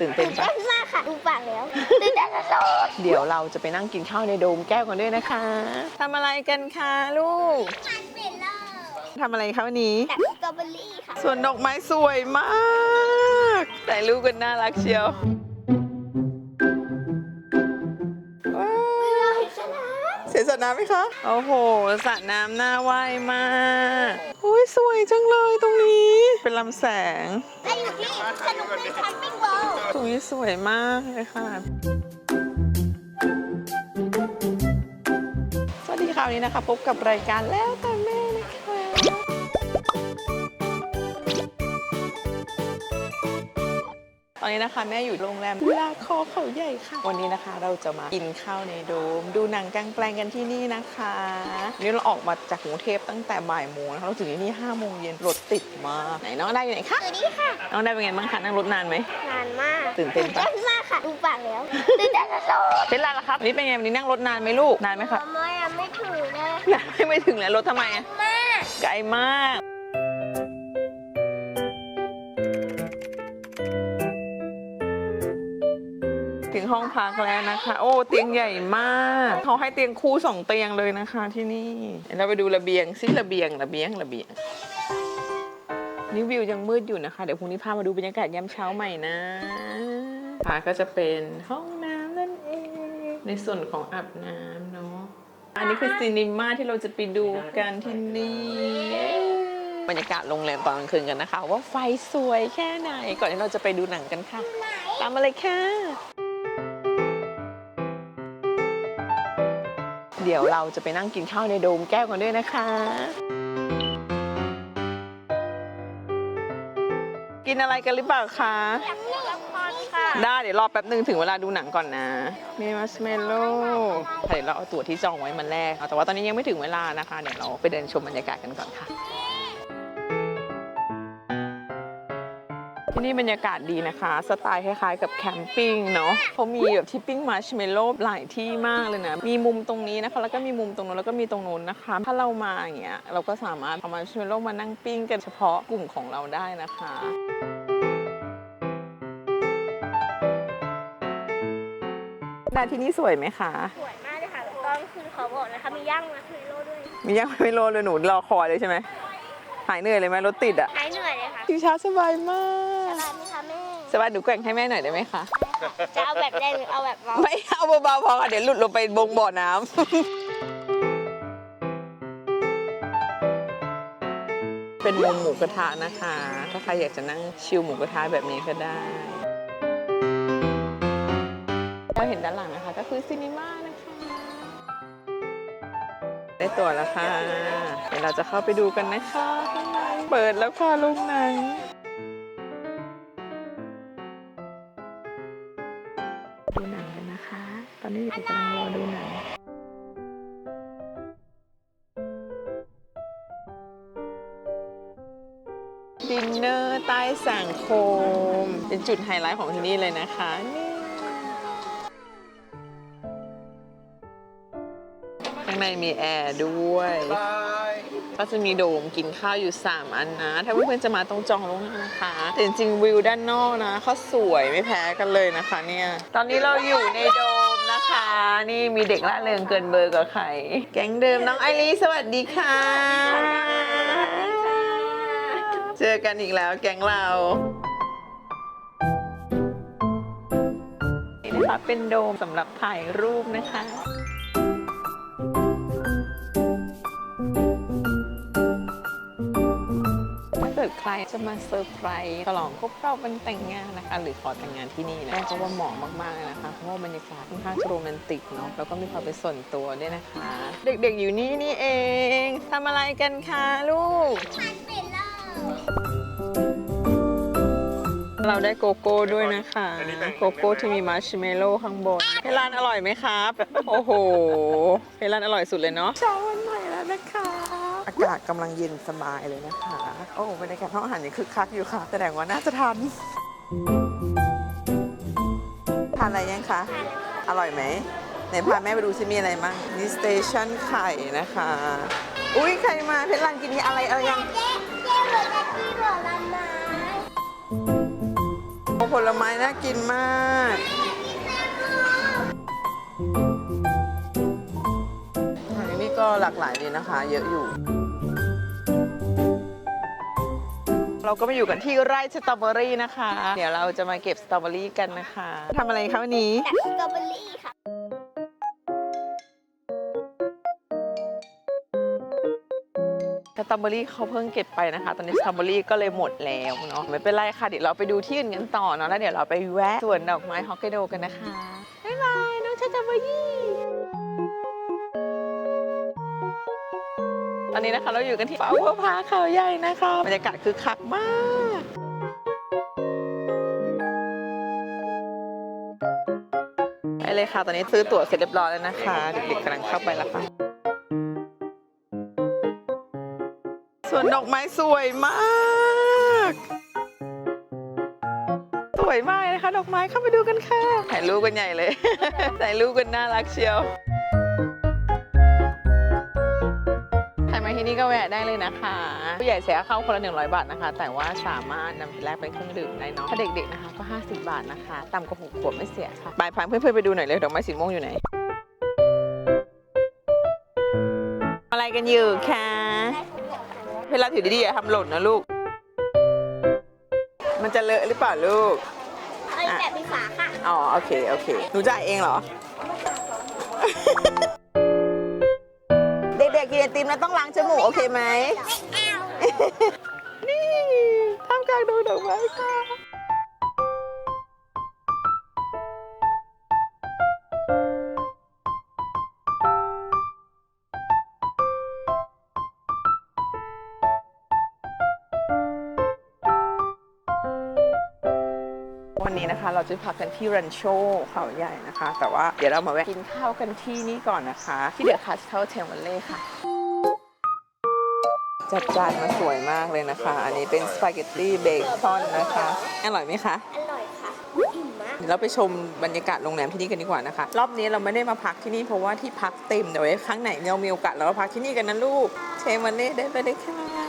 ตื่นเต้นปะเต้นมากค่ะดูปากแล้วตื่นเต้นสุดเดี๋ยวเราจะไปนั่งกินข้าวในโดมแก้วกันด้วยนะคะทำอะไรกันคะลูกๆมันเป็นเลิศทำอะไรคะวันนี้แต่สตรอเบอรี่ค่ะ ส่วนดอกไม้สวยมาก แต่ลูกกันน่ารักเชียวว้าว สียสระน้ำไหมคะ โอ้โหสระน้ำน่าว่ายมากอุ้ยสวยจังเลยตรงนี้ เป็นลำแสงและอยู่ที่สนุกในแคมปิ้งเวิลด์ตรงนี้สวยมากเลยค่ะ สวัสดีค่ะวันนี้นะคะ พบกับรายการแล้ว อนนี้นะคะแม่อยู่โรงแรมลาคอเขาใหญ่ค่ะ วันนี้นะคะเราจะมากินข้าวในโดม ดูหนังกลางแปลงกันที่นี่นะคะนี่เราออกมาจากกรุงเทพตั้งแต่บ่ายโมงนะคะเราถึงที่นี่ห้าโมงเย็นรถติดมากไหนน้องได้อยู่ไหนคะสวัสดีค่ะ น้องได้เป็นไงบ้างคะนั่งรถนานไหมนานมากตื่นเต้นปะมากค่ะดูปากแล้วตื่นเต้นสุดเป็นไรล่ะครับวันนี้เป็นไงวันนี้นั่งรถนานไหมลูกนานไหมๆครับทำไมอะไม่ถือเลยนานไม่ถึงแล้วรถทำไมอะมากไกลมาก ห้องพักแล้วนะคะ โอ้เตียงใหญ่มากเขาให้เตียงคู่สองเตียงเลยนะคะที่นี่เราไปดูระเบียงซิระเบียงระเบียงระเบียงนี่วิวยังมืดอยู่นะคะ เดี๋ยวพรุ่งนี้พามาดูบรรยากาศยามเช้าใหม่นะค่ะก็จะเป็นห้องน้ำนั่นเอง ในส่วนของอาบน้ำเนาะอันนี้คือซีนิม่าที่เราจะไปดูกันที่นี่บรรยากาศโรงแรมตอนกลางคืนกันนะคะ ว่าไฟสวยแค่ไหน ก่อนที่เราจะไปดูหนังกันค่ะ ตามมาเลยค่ะ เดี๋ยวเราจะไปนั่งกินข้าวในโดมแก้วกันด้วยนะคะ กินอะไรกันหรือเปล่าคะอยากดูละครค่ะได้เดี๋ยวรอแป๊บหนึ่งถึงเวลาดูหนังก่อนนะมีมัสเมลโล่เดี๋ยวเราเอาตั๋วที่จองไว้มันแรกเอาแต่ว่าตอนนี้ยังไม่ถึงเวลานะคะ เดี๋ยวเราไปเดินชมบรรยากาศกันก่อนค่ะ ที่นี่บรรยากาศดีนะคะ สไตล์คล้ายๆ กับแคมปิ้งเนาะเขามีแบบที่ปิ้งมาร์ชเมลโล่หลายที่มากเลยนะ มีมุมตรงนี้นะคะ แล้วก็มีมุมตรงนู้นแล้วก็มีตรงนู้นนะคะ ถ้าเรามาอย่างเงี้ยเราก็สามารถเอามาร์ชเมลโล่มานั่งปิ้งกันเฉพาะกลุ่มของเราได้นะคะดาที่นี่สวยไหมคะ สวยมากเลยค่ะแล้วก็คือเขาบอกนะคะมีย่างมาคือโลด้วย มียังไม่โลเลยหนูรอคอยเลยใช่ไหมหายเหนื่อยเลยไหมรถติดอะหายเหนื่อยเลยค่ะชิวช้าสบายมากสบายไหม คะแม่สบายหนูแกว่งให้แม่หน่อยได้ไหมคะ จะเอาแบบแรงหรือเอาแบบเบาไม่เอาเบาๆพอค่ะเดี๋ยวหลุดลงไปบงบ่อน้ำ เป็นมุมหมูกระทะนะคะ ถ้าใครอยากจะนั่งชิลหมูกระทะแบบนี้ก็ได้ เราเห็นด้านหลังนะคะ ก็คือซีนีมานะคะ ได้ตั๋วแล้วค่ะ เดี๋ยวเราจะเข้าไปดูกันนะคะข้างในเปิดแล้วค่ะโรงหนัง ตอนนี้เด็กกำลังรอดูหนังดินเนอร์ใต้แสงโคม เป็นจุดไฮไลท์ของที่นี่เลยนะคะนี่ข้างในมีแอร์ด้วย ก็จะมีโดมกินข้าวอยู่ 3 อันนะ ถ้าเพื่อนๆจะมาต้องจองล่วงหน้านะคะแต่จริงๆวิวด้านนอกนะเขาสวยไม่แพ้กันเลยนะคะเนี่ย ตอนนี้เราอยู่ในโดม นะคะ นี่มีเด็กละเริงเกินเบอร์กับใคร แก๊งเดิมน้องไอรีสวัสดีค่ะ เจอกันอีกแล้วแก๊งเรานี่นะคะเป็นโดมสำหรับถ่ายรูปนะคะ ดใครจะมาเซอร์ไพรส์ฉลองครบรอบวันแต่งงานนะคะ หรือขอแต่งงานที่นี่นะก็ว่าเหมาะมากๆเลยนะคะเพราะว่าบรรยากาศค่อนข้างจะโรแมนติกเนาะแล้วก็มีความเป็นส่วนตัวด้วยนะคะ เด็กๆอยู่นี่นี่เองทำอะไรกันคะลูกมันเป็นเลิศเราได้โกโก้ด้วยนะคะ โกโก้ที่มีมาร์ชเมลโล่ข้างบนเพลานอร่อยไหมครับ โอ้โหเพลานอร่อยสุดเลยเนาะเช้าวันใหม่แล้วนะคะ อากาศกำลังเย็นสบายเลยนะคะ โอ้บรรยากาศห้องอาหารยังคึกคักอยู่ค่ะ แสดงว่าน่าจะทันทานอะไรยังคะ อร่อยไหมไหนพาแม่ไปดูซิมีอะไรบ้างนี่สเตชันไข่นะคะ อุ้ยใครมาเพชรรันกินนี่อะไรอะไรยังเจ๊เจ๊เหมือนผลไม้โอ้ผลไม้น่ากินมากอันนี้ก็หลากหลายดีนะคะ เยอะอยู่ เราก็มาอยู่กันที่ไร่สตรอเบอรี่นะคะ เดี๋ยวเราจะมาเก็บสตรอเบอรี่กันนะคะทำอะไรคะวันนี้แต่สตรอเบอรี่ค่ะ สตรอเบอรี่เขาเพิ่งเก็บไปนะคะ ตอนนี้สตรอเบอรี่ก็เลยหมดแล้วเนาะไม่เป็นไรค่ะ เดี๋ยวเราไปดูที่อื่นกันต่อเนาะแล้วเดี๋ยวเราไปแวะสวนดอกไม้ฮอกไกโดกันนะคะ บ๊ายบาย น้องสตรอเบอรี่ อนนี้นะคะเราอยู่กันที่ฟาวเวพาร์คเขาใหญ่นะคะบรรยากาศคือคักมากไปเลยค่ะ ตอนนี้ซื้อตั๋วเสร็จเรียบร้อยแล้วนะคะ เด็กๆกำลังเข้าไปแล้วค่ะส่วนดอกไม้สวยมาก สวยมากเลยนะคะ ดอกไม้เข้าไปดูกันค่ะถ่ายรูปกันใหญ่เลยถ่ายรูปกันน่ารักเชียว ที่นี่ก็แวะได้เลยนะคะ ผู้ใหญ่เสียค่าเข้าคนละ 100 บาทนะคะ แต่ว่าสามารถนำไปแลกเป็นเครื่องดื่มได้เนาะถ้าเด็กๆนะคะก็ 50 บาทนะคะต่ำกว่า6ขวบไม่เสียค่ะไปพาเพื่อนๆไปดูหน่อยเลยดอกไม้สีม่วงอยู่ไหน อะไรกันอยู่คะเวลาถือดีๆอย่าทำหล่นนะลูก มันจะเลอะหรือเปล่าลูกอันนี้แบบมีฝาค่ะ อ๋อโอเคโอเคหนูจ่ายเองเหรอเด็กๆกินไอ ติมแล้วต้องล้างจมูกโอเคไหมนี่ทำกลางดูดอกไม้ค่ะวันนี้นะคะเราจะพักกันที่รันโชเขาใหญ่นะคะ แต่ว่าเดี๋ยวเรามาแวะกินข้าวกันที่นี่ก่อนนะคะ ที่เดอะคาสเทลเทมเบลเล่ค่ะ จัดจานมาสวยมากเลยนะคะ อันนี้เป็นสปาเกตตี้เบคอนนะคะ อร่อยไหมคะ อร่อยค่ะอิ่มมากเดี๋ยวเราไปชมบรรยากาศโรงแรมที่นี่กันดีกว่านะคะ รอบนี้เราไม่ได้มาพักที่นี่เพราะว่าที่พักเต็มเดี๋ยวไว้ครั้งไหนเรามีโอกาสเรามาพักที่นี่กันนะลูก เชมวันนี้ได้ไปเลยค่ะ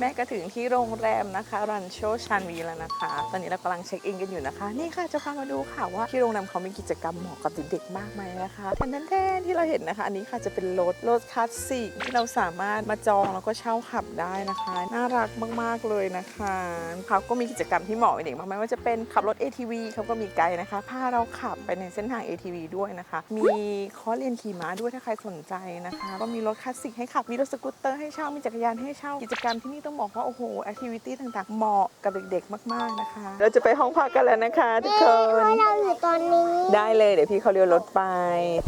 แม่ก็ถึงที่โรงแรมนะคะรันโชชันวีแล้วนะคะ ตอนนี้เรากำลังเช็คอินกันอยู่นะคะ นี่ค่ะจะพามาดูค่ะว่าที่โรงแรมเขามีกิจกรรมเหมาะกับเด็กๆมากไหมนะคะแทนแทนที่เราเห็นนะคะ อันนี้ค่ะจะเป็นรถรถคลาสสิกที่เราสามารถมาจองแล้วก็เช่าขับได้นะคะ น่ารักมากๆเลยนะคะเขาก็มีกิจกรรมที่เหมาะกับเด็กมากไม่ว่าจะเป็นขับรถ ATV เขาก็มีไกด์นะคะพาเราขับไปในเส้นทาง ATV ด้วยนะคะ มีคอร์สเรียนขี่ม้าด้วยถ้าใครสนใจนะคะ ก็มีรถคลาสสิกให้ขับมีรถสกูตเตอร์ให้เช่ามีจักรยานให้เช่ากิจกรรมที่นี่ตองบอกว่า โอ้โหแอคทิวิตี้ต่างๆ เหมาะกับเด็กๆ มากๆนะคะ เราจะไปห้องพักกันแล้วนะคะทุกคน เราอยู่ตอนนี้ได้เลยเดี๋ยวพี่เขาเลี้ยวรถไป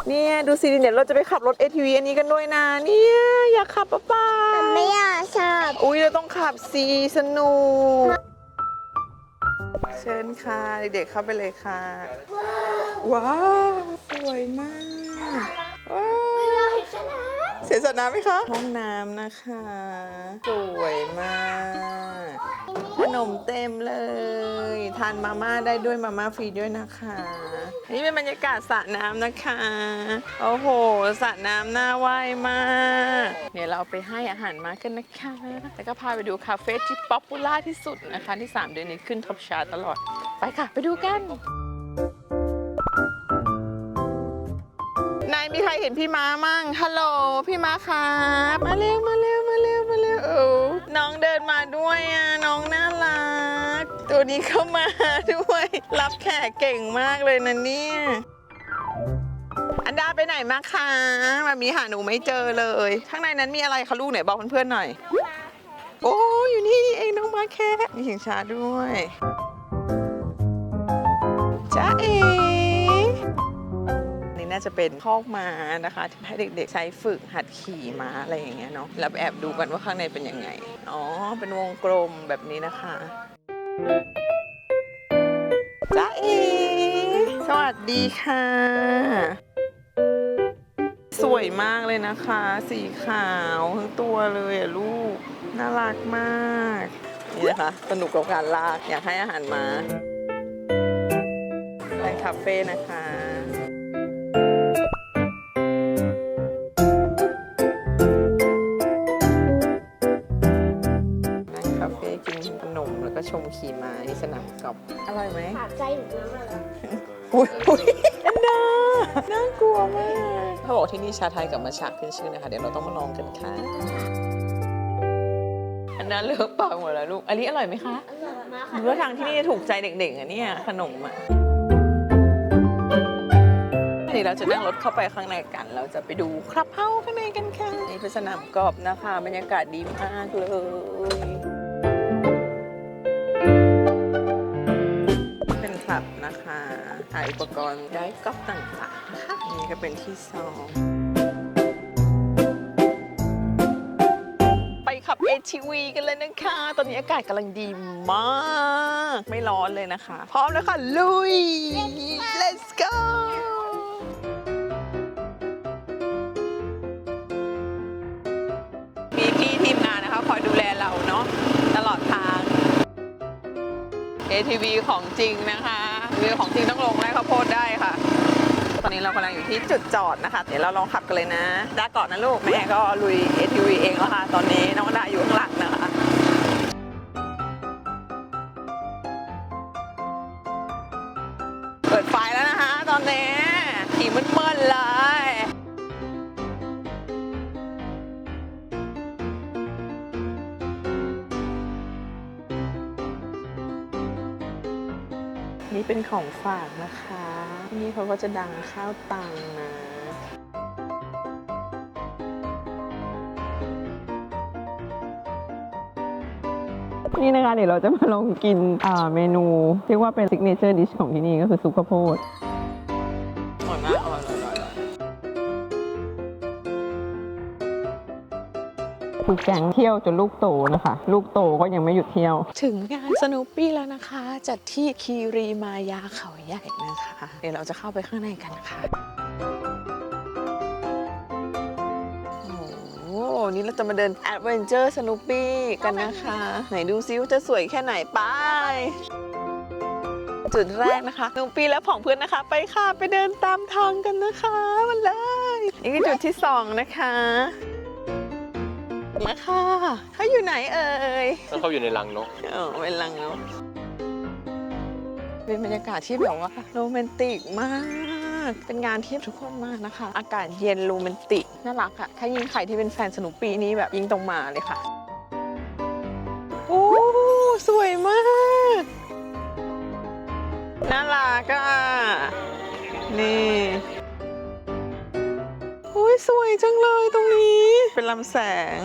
เนี่ยดูสิเดี๋ยวเราจะไปขับรถ ATV อันนี้กันด้วยนะ เนี่ยอยากขับปะป้าไม่อยากชอบอุ้ยเราต้องขับซีสนุก เชิญค่ะเด็กๆเข้าไปเลยค่ะ ว้าว สวยมาก เสียสนะไหมคะ ห้องน้ำนะคะ สวยมาก ขนมเต็มเลย ทานมาม่าได้ด้วยมาม่าฟรีด้วยนะคะ นี่เป็นบรรยากาศสระน้ำนะคะ โอ้โหสระน้ำน่าว่ายมาก เดี๋ยวเราไปให้อาหารม้ากันนะคะแล้วก็พาไปดูคาเฟ่ที่ป๊อปปูล่าที่สุดนะคะ ที่ 3 เดือนนี้ขึ้นท็อปชาร์ตตลอด ไปค่ะ ไปดูกัน มีใครเห็นพี่ม้ามั่ง ฮัลโหล พี่ม้าครับ มาเร็ว มาเร็ว มาเร็ว มาเร็วเออน้องเดินมาด้วยอะ น้องน่ารัก ตัวนี้เข้ามาด้วย รับแขกเก่งมากเลยนะเนี่ยอันดาไปไหนมาคะมามีหาหนูไม่เจอเลย ข้างในนั้นมีอะไรคะลูกไหนบอกเพื่อนๆหน่อย โอ้อยู่นี่เองน้องมาแค่มีชิงช้าด้วยจ้าเอ๋นี่ น่าจะเป็นคอกม้านะคะที่ให้เด็กๆ ใช้ฝึกหัดขี่ม้าอะไรอย่างเงี้ยเนาะแล้วแอบดูกันว่าข้างในเป็นยังไง อ๋อ เป็นวงกลมแบบนี้นะคะจ้าเอ๋สวัสดีค่ะ สวยมากเลยนะคะ สีขาวทั้งตัวเลยอะลูก น่ารักมาก นี่นะคะ สนุกกับการลาก อยากให้อาหารมาเป็นคาเฟ่นะคะ ขี่ม้านี่สนามกอล์ฟอร่อยไหมถามใจหนูน้ำอะไรอุ้ยอุ้ยอันนาน่ากลัวมากเขาบอกที่นี่ชาไทยกับมาชาขึ้นชื่อนะคะ เดี๋ยวเราต้องมาลองกันค่ะ อันนาเลือกปากหมดแล้วลูกอันนี้อร่อยไหมคะอร่อยมากค่ะดูว่าทางที่นี่จะถูกใจเด็กๆอะเนี่ยขนมอะเดี๋ยวเราจะนั่งรถเข้าไปข้างในกัน เราจะไปดูคลับเฮาส์ข้างในกันค่ะนี่เป็นสนามกอล์ฟนะคะ บรรยากาศดีมากเลย คลับนะคะขายอุปกรณ์ได้กอล์ฟต่างๆนะคะนี่ก็เป็นที่ซ้อมไปขับ ATV กันเลยนะคะ ตอนนี้อากาศกำลังดีมาก ไม่ร้อนเลยนะคะ พร้อมแล้วค่ะ ลุย let's go ATV ของจริงนะคะวิวของจริงต้องลงไร่ข้าวโพดได้ค่ะ ตอนนี้เรากำลังอยู่ที่จุดจอดนะคะ เดี๋ยวเราลองขับกันเลยนะดาก่อนนะลูกแม่ก็ลุย ATV เองแล้วค่ะ ตอนนี้น้องดาอยู่ข้างหลัง นี่เป็นของฝากนะคะที่นี่เขาก็จะดังข้าวตังนะนี่นะคะเดี๋ยวเราจะมาลองกินเมนูเรียกว่าเป็นซิกเนเจอร์ดิชของที่นี่ก็คือซุปข้าวโพด คือแกงเที่ยวจนลูกโตนะคะ ลูกโตก็ยังไม่หยุดเที่ยว ถึงงานสนุปปี้แล้วนะคะ จัดที่คีรีมายาเขาใหญ่นะคะ เดี๋ยวเราจะเข้าไปข้างในกันนะคะโอ้โหนี่เราจะมาเดิน Adventure Snoopy กันนะคะ ไหนดูซิว่าจะสวยแค่ไหนไป จุดแรกนะคะสนุปปี้และผองเพื่อนนะคะ ไปค่ะ ไปเดินตามทางกันนะคะ มันเลยนี่คือจุดที่สองนะคะ มาค่ะเขาอยู่ไหนเอ่ยถ้าเขาอยู่ในรังนกเออเป็นลังนกเป็นบรรยากาศที่แบบว่าโรแมนติกมาก เป็นงานที่ทุกคนมากนะคะ อากาศเย็นโรแมนติกน่ารักอะถ้ายิ่งใครที่เป็นแฟนสนุปปีนี้แบบยิ่งต้องมาเลยค่ะโอ้สวยมากน่ารักอะนี่โอ้ยสวยจังเลยตรงนี้ เป็นลำแสง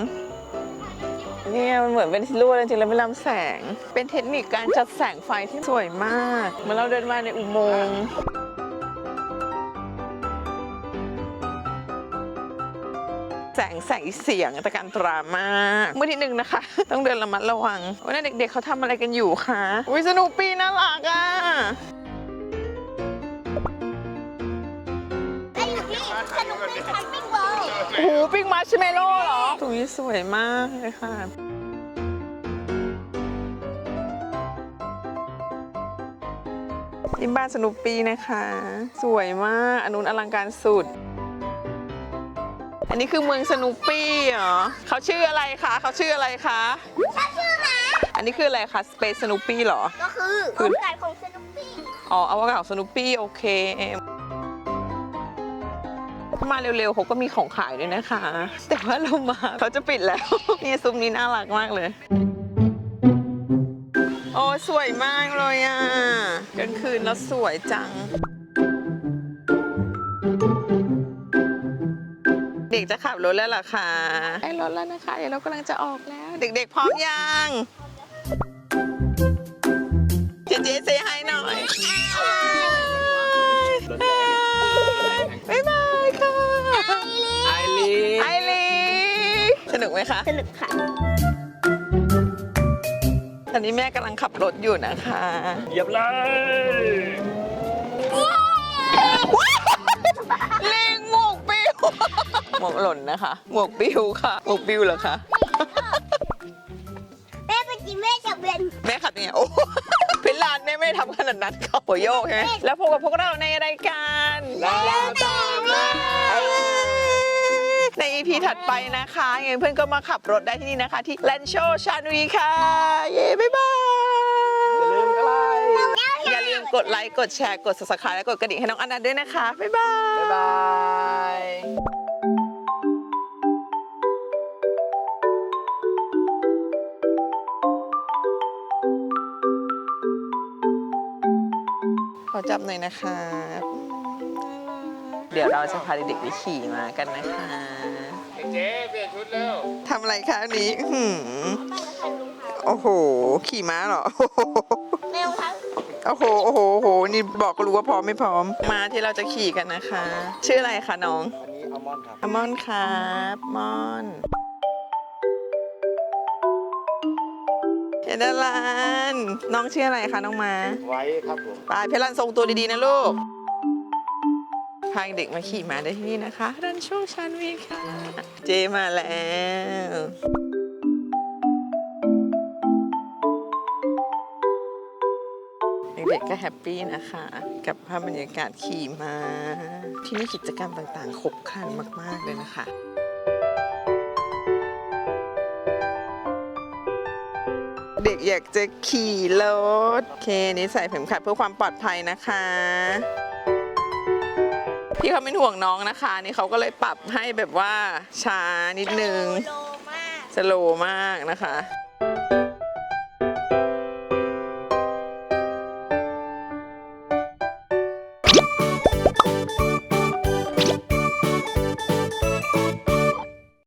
เนี่ยมันเหมือนเป็นลวจริงๆแล้วเป็นลำแสง เป็นเทคนิคการจัดแสงไฟที่สวยมากเหมือนเราเดินมาในอุโมงค์แสงแสงเสียงตะการตรามากเมื่อที่หนึ่งนะคะ ต้องเดินระมัดระวังวันนี้เด็กๆเขาทำอะไรกันอยู่คะอุ้ยสนุปปี้น่ารักอะ สนุกในแคมปิ้งเวิลด์โอ้โหปิ้งมาร์ชเมลโล่เหรอตรงนี้สวยมากเลยค่ะ นี่บ้านสนุปปี้นะคะ สวยมากอันนู้นอลังการสุด อันนี้คือเมืองสนุปปี้เหรอเขาชื่ออะไรคะเขาชื่ออะไรคะถ้าชื่อหมาอันนี้คืออะไรคะสเปซสนุปปี้เหรอ ก็คือคือโอกาสของสนุปปี้ อ๋ออวกาศของสนุปปี้โอเคถ้า มาเร็วๆเขาก็มีของขายด้วยนะคะ แต่ว่าเรามาเขาจะปิดแล้ว นี่ซุ้มนี้น่ารักมากเลย โอ้สวยมากเลยอะกลางคืนแล้วสวยจัง เด็กจะขับรถแล้วเหรอคะไอ้รถแล้วนะคะ เดี๋ยวเรากำลังจะออกแล้ว เด็กๆพร้อมยังเจเจเซฮายหน่อย ไหมคะ สนุกค่ะ ตอนนี้แม่กำลังขับรถอยู่นะคะ เหยียบเลยลิงหมวกปิว หมวกหล่นนะคะ หมวกปิวค่ะ หมวกปิวเหรอคะ แม่เป็นจีแม่จะเป็นแม่ขับยังไงโอ้พิลานแม่ไม่ทำขนาดนั้นค่ะหัวโยกใช่ไหมแล้วพบกับพวกเราในรายการ แล้วตามมา ใน EP ถัดไปนะคะยังไงเพื่อนก็มาขับรถได้ที่นี่นะคะ ที่แลนโชชานุยค่ะ เย้บ๊ายบายอย่าลืมกดไลค์กดแชร์กด subscribe และกดกระดิ่งให้น้องอนันต์ด้วยนะคะบ๊ายบายบ๊ายบายขอจับหน่อยนะคะ ดี๋ยวเราจะพาเด็กๆไปขี่มากันนะคะเจ๊เปลี่ยนชุดเร็วทำอะไรคะอันนี้อื้อหือใส่รองเท้าโอ้โห ขี่ม้าเหรอ เร็วครับโอ้โห โอ้โห โอ้โห นี่บอกก็รู้ว่าพร้อมไม่พร้อม มาที่เราจะขี่กันนะคะ ชื่ออะไรคะน้อง อันนี้อัลมอนด์ครับ อมอนครับมอนเอเดอรันน้องชื่ออะไรคะน้องมา ไว้ครับผม ไปเพชรรันทรงตัวดีๆนะลูก พาเด็กมาขี่ม้าได้ที่นี่นะคะรันโชคชันวีค่ะ เจมาแล้วเด็กๆก็แฮปปี้นะคะ กับภาพบรรยากาศขี่มา้าที่นี่กิจกรรมต่างๆครบครันมาก ๆ เลยนะคะเด็กอยากจะขี่รถ โอเค นี่ใส่เข็มขัดเพื่อความปลอดภัยนะคะ พี่เขาเป็นห่วงน้องนะคะ นี่เขาก็เลยปรับให้แบบว่าช้านิดนึงโลมากสโลว์มากนะคะ